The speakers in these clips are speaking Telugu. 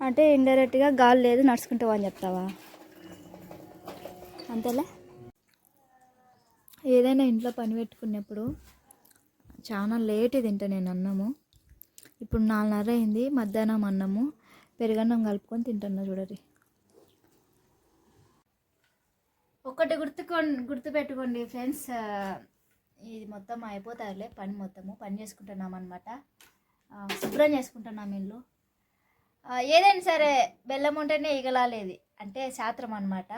అంటే ఇండైరెక్ట్గా గాలి లేదు నడుచుకుంటావా అని చెప్తావా? అంతేలే? ఏదైనా ఇంట్లో పని పెట్టుకున్నప్పుడు చాలా లేట్ తింటా నేను అన్నము. ఇప్పుడు నాలుగున్నర అయింది మధ్యాహ్నం అన్నము. పెరుగన్నం కలుపుకొని తింటున్నా చూడరి. ఒకటి గుర్తుకోండి గుర్తుపెట్టుకోండి ఫ్రెండ్స్. ఇది మొత్తం అయిపోతారులే పని మొత్తము. పని చేసుకుంటున్నాం అనమాట శుభ్రం చేసుకుంటున్నాం ఇల్లు. ఏదైనా సరే బెల్లం ఉంటేనే ఇగలాలేది అంటే శాస్త్రం అనమాట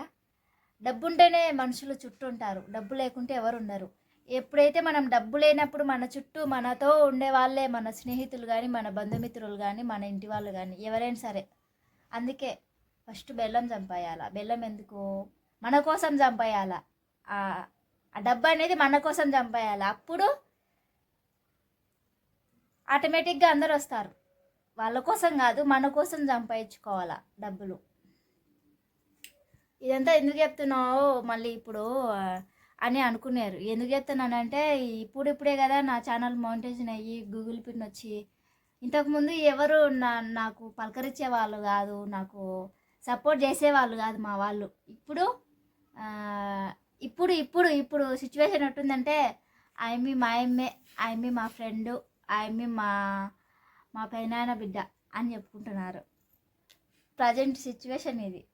డబ్బు ఉంటేనే మనుషులు చుట్టూ ఉంటారు డబ్బు లేకుంటే ఎవరు ఉండరు. ఎప్పుడైతే మనం డబ్బు లేనప్పుడు మన చుట్టూ మనతో ఉండే వాళ్ళే మన స్నేహితులు కానీ మన బంధుమిత్రులు కానీ మన ఇంటి వాళ్ళు కానీ ఎవరైనా సరే. అందుకే ఫస్ట్ బెల్లం చంపేయాల? బెల్లం ఎందుకు? మన కోసం చంపేయాల? ఆ ఆ డబ్బు అనేది మన కోసం చంపేయాలి? అప్పుడు ఆటోమేటిక్గా అందరు వస్తారు వాళ్ళ కోసం కాదు మన కోసం సంపాదించుకోవాలా డబ్బులు. ఇదంతా ఎందుకు చెప్తున్నావు మళ్ళీ ఇప్పుడు అని అనుకున్నారు. ఎందుకు చెప్తున్నానంటే ఇప్పుడు ఇప్పుడే కదా నా ఛానల్ మౌంటేషన్ అయ్యి గూగుల్ పిన్ వచ్చి ఇంతకుముందు ఎవరు నా నాకు పలకరించే వాళ్ళు కాదు నాకు సపోర్ట్ చేసేవాళ్ళు కాదు మా వాళ్ళు. ఇప్పుడు ఇప్పుడు ఇప్పుడు ఇప్పుడు సిచ్యువేషన్ ఎట్టుందంటే ఆయమ్మి మా అమ్మే ఆయమ్మి మా ఫ్రెండు ఆయమ్మి మా మా పెనాయన బిడ్డ అని చెప్పుకుంటున్నారు. ప్రజెంట్ సిచ్యువేషన్ ఇది.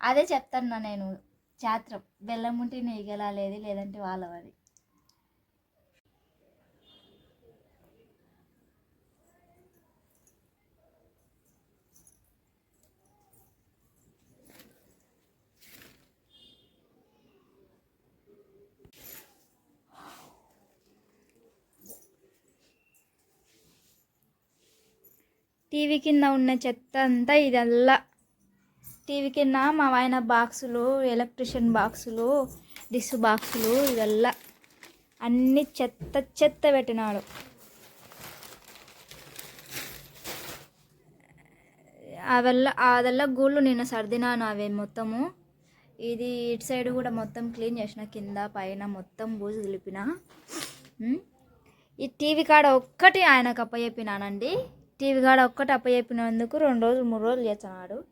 అదే చెప్తాను నేను. చాత్రం బెల్లం ఉంటే నెయ్యగలాలేది లేదంటే వాళ్ళవది టీవీ కింద ఉన్న చెత్త అంతా ఇదల్లా. టీవీ కింద మా ఆయన బాక్సులు ఎలక్ట్రిషియన్ బాక్సులు డిస్ బాక్సులు ఇదల్లా. అన్ని చెత్త చెత్త పెట్టినాడు. అవల్ల అదల్లా గూళ్ళు నిన్న సర్దినాను అవి మొత్తము. ఇది ఇటు సైడ్ కూడా మొత్తం క్లీన్ చేసిన కింద పైన మొత్తం బూజు దులిపిన. ఈ టీవీ కాడ ఒక్కటి ఆయనకు అప్పచెప్పినానండి. టీవీ కాడ ఒక్కటి అప్పచెప్పినందుకు రెండు రోజులు మూడు రోజులు చేస్తున్నాడు.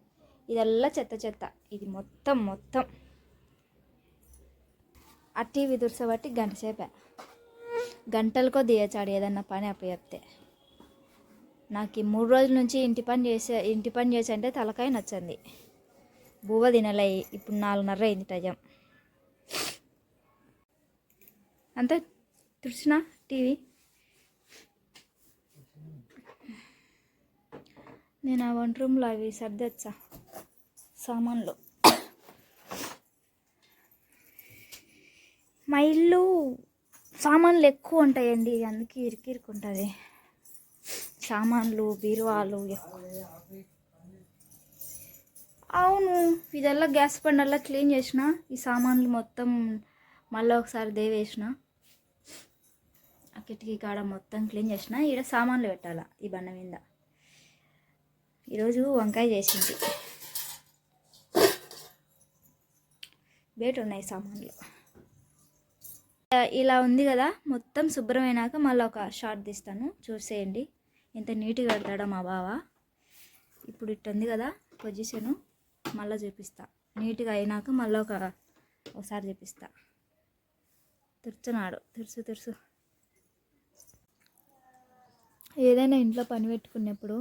ఇదల్లా చెత్త చెత్త. ఇది మొత్తం మొత్తం. ఆ టీవీ దుర్సబట్టి గంట సేపే. గంటలకో దియచాడు ఏదన్నా పని అప్పచెప్తే నాకు ఈ మూడు రోజుల నుంచి ఇంటి పని చేసే ఇంటి పని చేసే అంటే తలకాయ నచ్చింది. బువ్వ తినలే ఇప్పుడు నాలుగున్నర అయింది టైం. అంతే. తుడిచిన టీవీ? నేను ఆ వంట రూమ్లో అవి సర్దచ్చా సామాన్లు. మా ఇల్లు సామాన్లు ఎక్కువ ఉంటాయండి అందుకే ఇరికిరుకుంటుంది. సామాన్లు బీరువాలు ఎక్కువ. అవును ఇదల్లా గ్యాస్ బండల్లా క్లీన్ చేసిన ఈ సామాన్లు మొత్తం మళ్ళీ ఒకసారి దేవేసిన ఆ కిటికీ కాడ మొత్తం క్లీన్ చేసిన ఈడ సామాన్లు పెట్టాలా ఈ బండ మీద. ఈరోజు వంకాయ చేసింది. బయట ఉన్నాయి సామాన్లు ఇలా ఉంది కదా మొత్తం శుభ్రమైనాక మళ్ళీ ఒక షార్ట్ తీస్తాను. చూసేయండి. ఎంత నీట్గా కడతాడో మా బావ. ఇప్పుడు ఇట్టు ఉంది కదా పొజిషను మళ్ళీ చూపిస్తా. నీట్గా అయినాక మళ్ళీ ఒక ఒకసారి చూపిస్తా. తెరుచున్నాడు తెరుసు తెరుసు ఏదైనా ఇంట్లో పని పెట్టుకున్నప్పుడు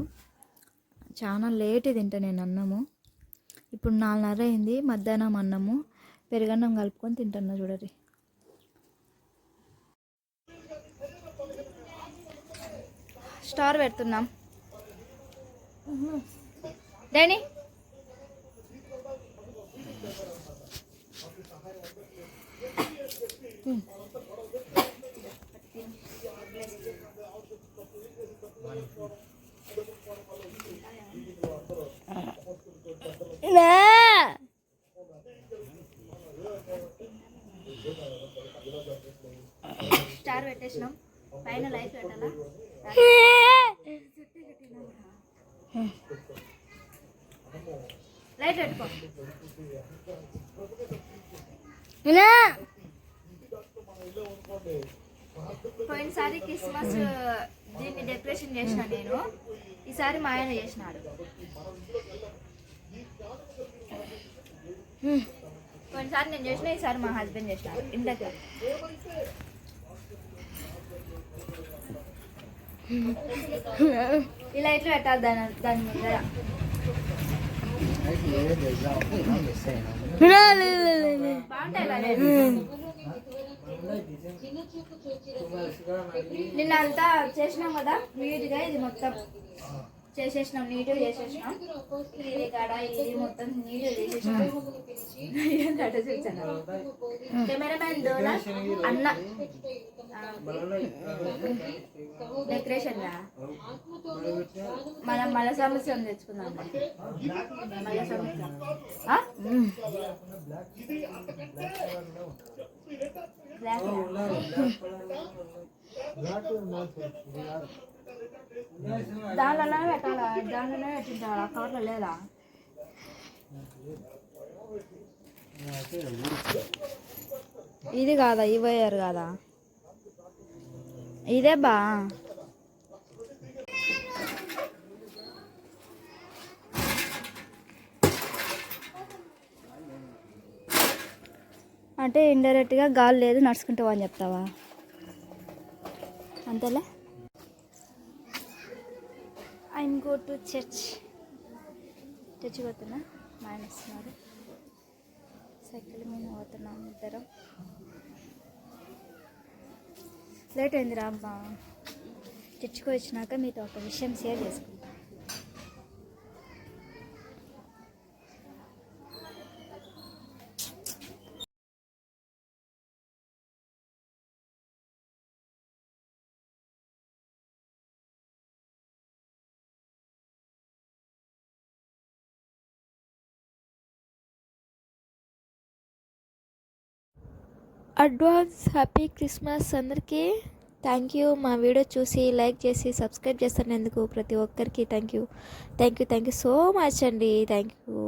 చాలా లేట్ తింటా నేను అన్నము. ఇప్పుడు నాలుగున్నర అయింది మధ్యాహ్నం అన్నము. పెరుగన్నం కలుపుకొని తింటున్నా చూడరి. స్టార్ పెడుతున్నాం. డానీ స్టార్ పైన లైట్ పెట్టాలా? లైట్ పెట్టుకో. పోయినసారి క్రిస్మస్ దీన్ని డెకరేషన్ చేసిన నేను. ఈసారి మా ఆయన చేసినాడు. పోయినసారి నేను చేసిన ఈసారి మా హస్బెండ్ చేసినాడు. ఇంతకు. ఇలా ఎట్లా పెట్టాలి దాని దాని మీద? నిన్న అంతా చేసినాం కదా నీట్గా ఇది మొత్తం. చేసేసినాం నీట్గా చేసేసినాం. ఇది కాడ ఇది మొత్తం నీట్గా చేసేసినాం. కెమెరామ్యాన్ డోలా అన్న. డెకరేషన్ మనం మల సమస్య తెచ్చుకుందాం. మల సమస్య. ఆ? బ్లాక్ దానిలోనే పెట్టాలా? దానిలోనే పెట్టించాలా? కవర్లో లేదా? ఇది కాదా? ఈ కాదా? ఇదే బా. అంటే ఇండైరెక్ట్గా గాలి లేదు నడుచుకుంటావా అని చెప్తావా? అంతేలే? I'm go to church church పోతున్నా. మా ఆయన వస్తున్నారు సైకిల్ మీద పోతున్నాం ఇద్దరం. లేట్ అయింది రామ్మా చర్చికి వచ్చినాక మీతో ఒక విషయం షేర్ చేసుకుంటా అడ్వాన్స్ హ్యాపీ క్రిస్మస్ అందరికీ. థ్యాంక్ యూ మా వీడియో చూసి లైక్ చేసి సబ్స్క్రైబ్ చేస్తున్నందుకు ప్రతి ఒక్కరికి thank you thank you thank you so much అండి. Thank you